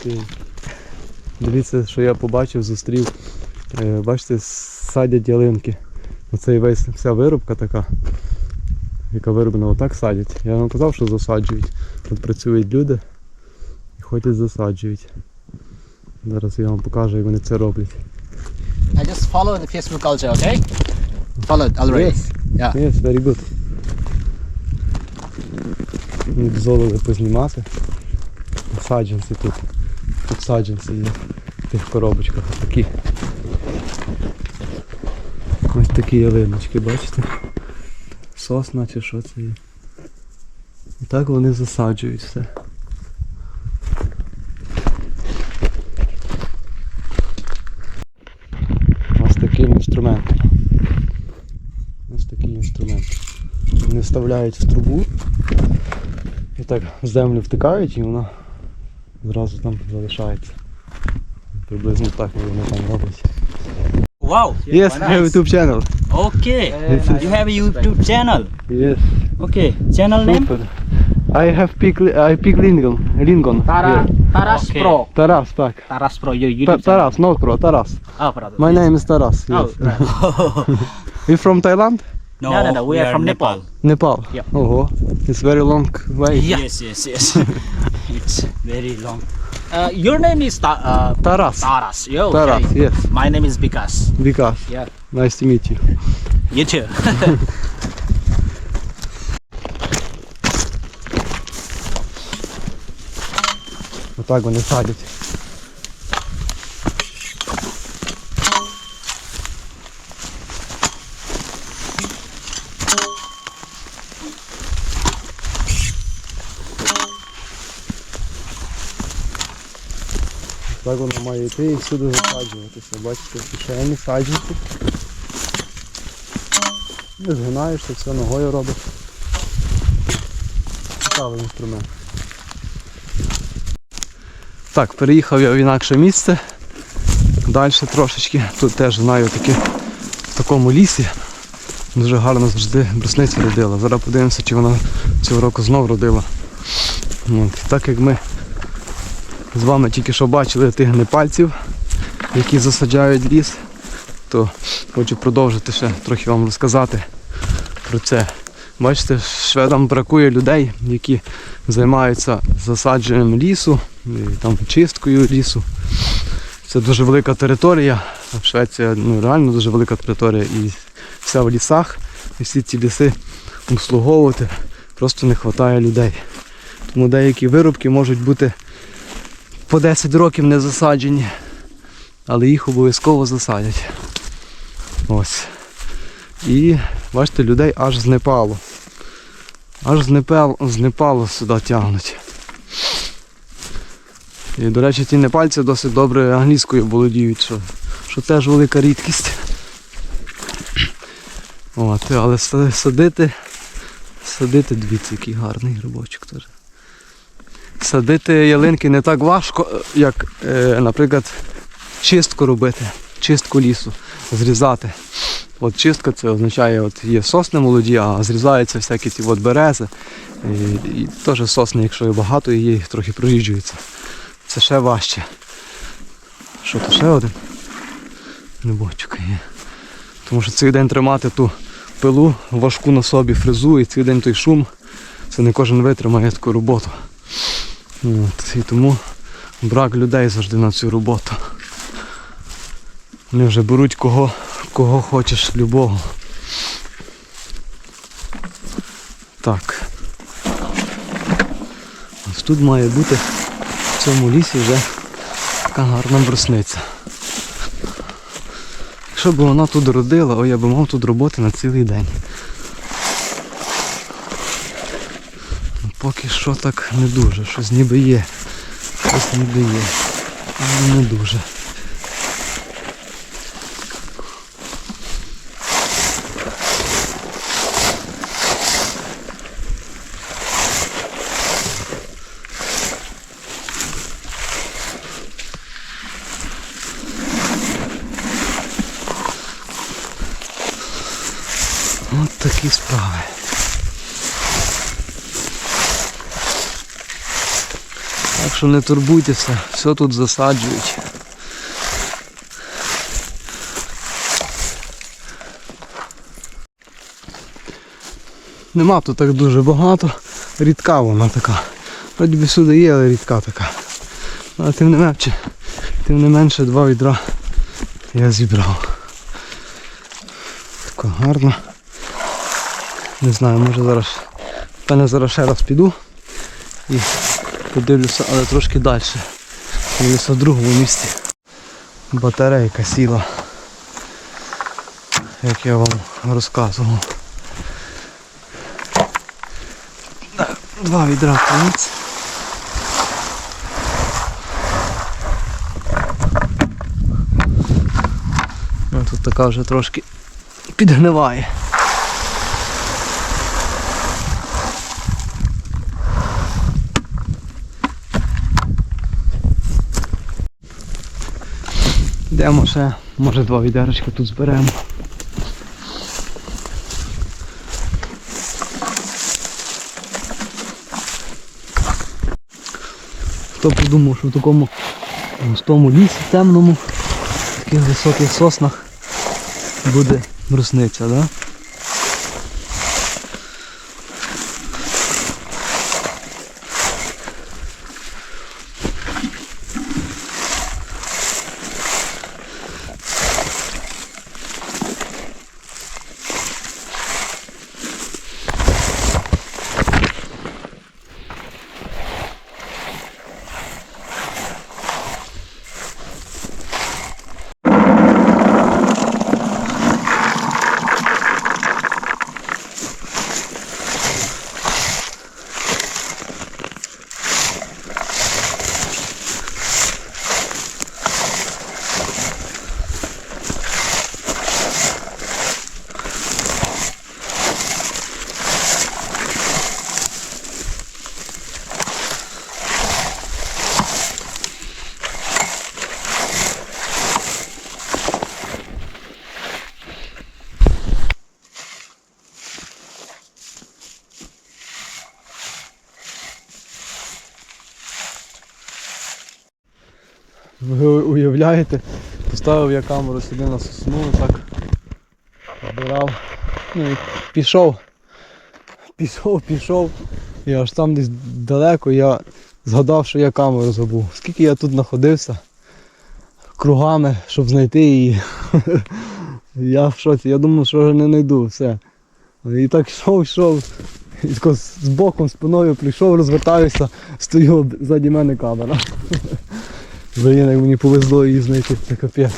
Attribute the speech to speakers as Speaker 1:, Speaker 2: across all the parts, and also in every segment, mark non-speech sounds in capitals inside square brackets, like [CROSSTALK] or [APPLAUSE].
Speaker 1: Окей. Дивіться, що я побачив, зустрів. Е, Бачите, садять ялинки. Оце і весь вся вирубка така, яка вироблена, отак садять. Я вам казав, що засаджують. Тут працюють люди і ходять засаджують. Зараз я вам покажу, як вони це роблять.
Speaker 2: I just follow the Facebook culture, okay? Follow it already.
Speaker 1: Yes.
Speaker 2: Yeah.
Speaker 1: Yes, very good. Дозволили познімати. Саджанці тут. Тут саджанці є в тих коробочках. Такі. Ось такі ялиночки, бачите? Сосна чи що це є. І так вони засаджують все. Ось таким інструментом. Ось такий інструмент. Вони вставляють в трубу і так землю втикають і вона зразу там залишається. Приблизно так вони там роблять.
Speaker 3: Wow.
Speaker 1: Yes, I have a YouTube channel.
Speaker 3: Okay.
Speaker 1: This
Speaker 3: You have a YouTube channel.
Speaker 1: Yes.
Speaker 3: Okay. Channel name?
Speaker 1: Super. I have pick I pick Lincoln. Lincoln.
Speaker 2: Tara,
Speaker 1: here.
Speaker 2: Taras
Speaker 3: Okay.
Speaker 2: Pro.
Speaker 1: Tarас, так.
Speaker 3: Taras Pro. Your
Speaker 1: Ta-
Speaker 3: YouTube channel.
Speaker 1: Тарас, not pro, Тарас.
Speaker 3: Oh, brother.
Speaker 1: My name is Taras.
Speaker 3: Oh,
Speaker 1: Yes.
Speaker 3: right. [LAUGHS]
Speaker 1: You from Thailand?
Speaker 3: no, no, no, We, are, from Nepal.
Speaker 1: Nepal.
Speaker 3: Yep.
Speaker 1: Ого. It's very long way.
Speaker 3: Yes, yes, yes. [LAUGHS] it's very long. Uh, your name is Ta- uh,
Speaker 1: Тарас.
Speaker 3: Taras. Yo, okay.
Speaker 1: Тарас, yes.
Speaker 3: My name is Vikas.
Speaker 1: Vikas.
Speaker 3: Yeah.
Speaker 1: Nice to meet you.
Speaker 3: You too.
Speaker 1: Отак вони садять. Так воно має йти і всюди засаджуватися. Бачите, в кишені саджанці. Не згинаєшся, все ногою робиш. Цікавий інструмент. Так, переїхав я в інакше місце. Далі трошечки. Тут теж знаю таке в такому лісі. Дуже гарно завжди брусниця родила. Зараз подивимося, чи вона цього року знов родила. От. Так як ми з вами тільки що бачили тих непальців, які засаджають ліс, то хочу продовжити ще трохи вам розказати про це. Бачите, шведам бракує людей, які займаються засадженням лісу, і там чисткою лісу. Це дуже велика територія. а Швеція ну, реально дуже велика територія і вся в лісах. І всі ці ліси обслуговувати просто не вистачає людей. Тому деякі виробки можуть бути по 10 років не засаджені, але їх обов'язково засадять. Ось. І бачите, людей аж з Непалу. Аж з Непалу, з Непалу сюди тягнуть. І, до речі, ті непальці досить добре англійською володіють, що, що теж велика рідкість. От, але садити, садити, дивіться, який гарний грибочок теж. Садити ялинки не так важко, як, е, наприклад, чистку робити, чистку лісу, зрізати. От чистка це означає, от є сосни молоді, а зрізаються всякі ці от берези. І, і теж сосни, якщо є багато, її трохи проїжджується. Це ще важче. Що то ще один? Небочок є. Тому що цілий день тримати ту пилу важку на собі, фрезу і цілий день той шум. Це не кожен витримає таку роботу. От, і тому брак людей завжди на цю роботу. Вони вже беруть кого, кого хочеш, любого. Так. Ось тут має бути в цьому лісі вже така гарна брусниця. Якщо б вона тут родила, о, я б мав тут роботи на цілий день. Поки що так не дуже, щось ніби є. Щось ніби є. Але не дуже. От такі справи. Так що не турбуйтеся, все тут засаджують. Нема тут так дуже багато. Рідка вона така. Вроді би сюди є, але рідка така. Але тим не менше, тим не менше два відра я зібрав. Така гарна. Не знаю, може зараз. Певне зараз ще раз піду і подивлюся, але трошки далі. Подивлюся в другому місці. Батарейка сіла. Як я вам розказував. Два відра конець. Ну, тут така вже трошки підгниває. Йдемо ще, може два відерочка тут зберемо. Хто подумав, що в такому густому лісі темному, в таких високих соснах буде брусниця, да? Ви уявляєте, поставив я камеру сюди на сосну, так збирав. Ну і пішов. Пішов, пішов. І аж там десь далеко я згадав, що я камеру забув. Скільки я тут знаходився кругами, щоб знайти її. [LAUGHS] Я в шоці, я думав, що вже не знайду, все. І так йшов, йшов. І тако з боком, спиною прийшов, розвертаюся, стою ззаді мене камера. [LAUGHS] Блін, як мені повезло її знайти, це капець.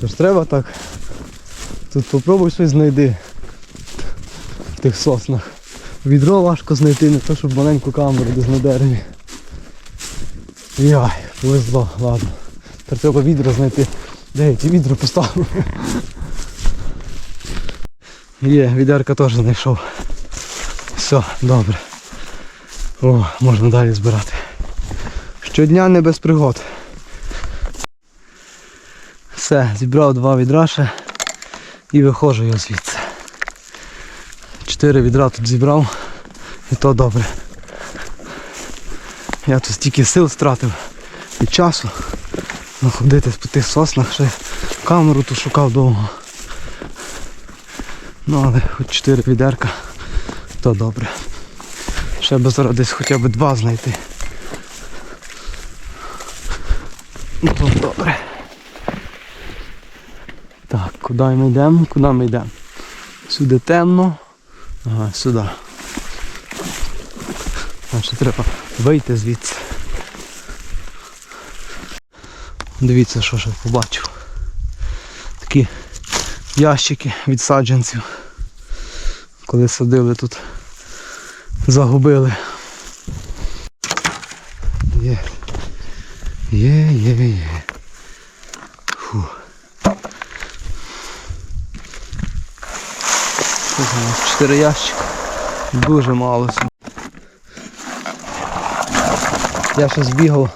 Speaker 1: Тож треба так. Тут попробуй щось знайди в тих соснах. Відро важко знайти, не то щоб маленьку камеру десь на дереві. Яй, повезло, ладно. Тепер треба відро знайти. Де я ті відро поставив? Є, відерка теж знайшов. Все, добре. О, можна далі збирати. Щодня не без пригод. Все, зібрав два відра ще і виходжу я звідси. Чотири відра тут зібрав і то добре. Я тут стільки сил стратив і часу находитись по тих соснах, ще камеру тут шукав довго. Ну але хоч чотири відерка, то добре. Ще би зараз десь хоча б два знайти. Ну то добре. Так, куди ми йдемо? Куди ми йдемо? Сюди темно. Ага, сюди. Нам ще треба вийти звідси. Дивіться, що ще побачив. Такі ящики від саджанців. Коли садили тут, загубили. Є. Є, є, є. Фу. Тут у нас 4 ящика. Дуже мало. Я ще збігав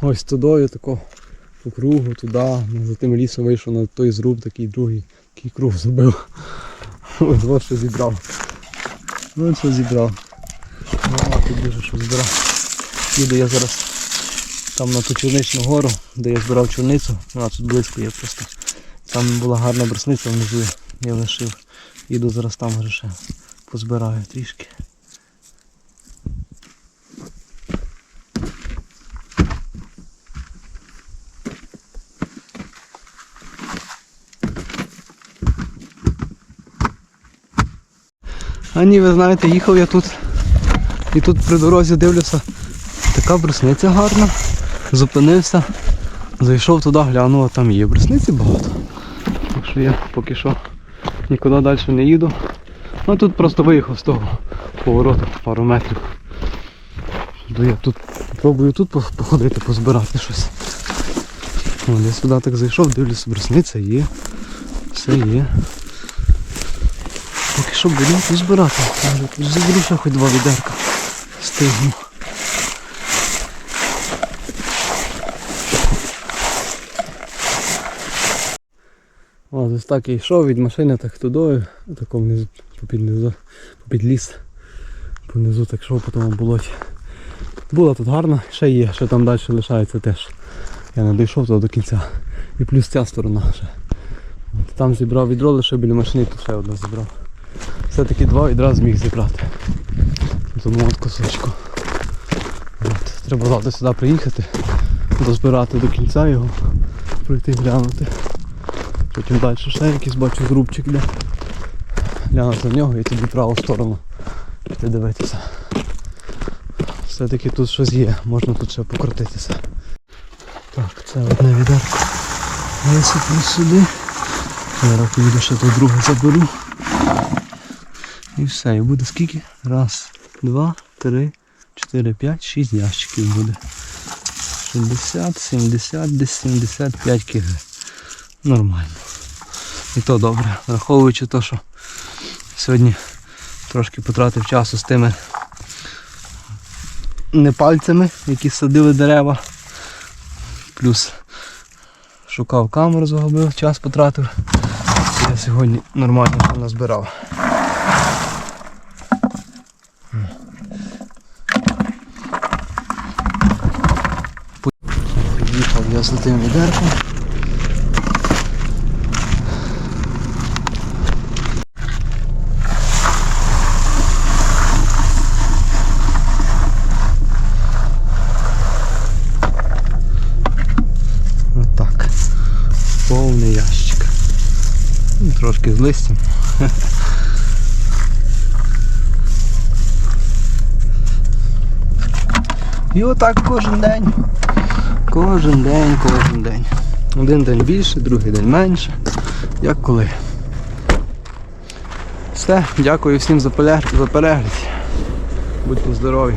Speaker 1: ось тудою тако по кругу, туди, ну, за тим лісом вийшов на той зруб, такий другий, такий круг зробив. Ось ось що зібрав. Ну що зібрав. А тут дуже що збирав. Їду я зараз там на ту чорничну гору, де я збирав чорницю. Вона тут близько є просто. Там була гарна брусниця внизу, я лишив. Їду зараз там вже ще позбираю трішки. А ні, ви знаєте, їхав я тут і тут при дорозі дивлюся, така брусниця гарна. Зупинився, зайшов туди, глянув, а там є брусниці багато. Так що я поки що нікуди далі не їду. Ну тут просто виїхав з того повороту пару метрів. Йду я тут попробую тут походити, позбирати щось. О, я сюди так зайшов, дивлюся, брусниця є. Все є. Поки що будемо позбирати. Може, заберу ще хоч два відерка. Стигну. Ось так я йшов від машини так тудою, тако внизу, попід низу, попід ліс. Понизу так йшов по тому болоті. Було тут гарно, ще є, ще там далі лишається теж. Я не дійшов туди до кінця. І плюс ця сторона ще. Там зібрав відро, лише біля машини тут ще одне зібрав. Все-таки два відра зміг зібрати. Тому от кусочку. От, треба завтра сюди приїхати, дозбирати до кінця його, пройти глянути. Потім далі ще якийсь бачу зрубчик де. Глянути на нього і тоді праву сторону піти дивитися. Все-таки тут щось є, можна тут ще покрутитися. Так, це одне відерко. Висиплю сюди. Зараз поїду ще тут друге заберу. І все, і буде скільки? Раз, два, три, чотири, п'ять, шість ящиків буде. 60, 70, десь 75 кг. Нормально. І то добре, враховуючи те, що сьогодні трошки потратив часу з тими не пальцями, які садили дерева. Плюс шукав камеру, загубив, час потратив. Я сьогодні нормально назбирав. Під'їхав я за тим відерком. Повний ящик. Ну, Трошки з листям. І отак кожен день. Кожен день, кожен день. Один день більше, другий день менше. Як коли. Все, дякую всім за перегляд. Будьте здорові.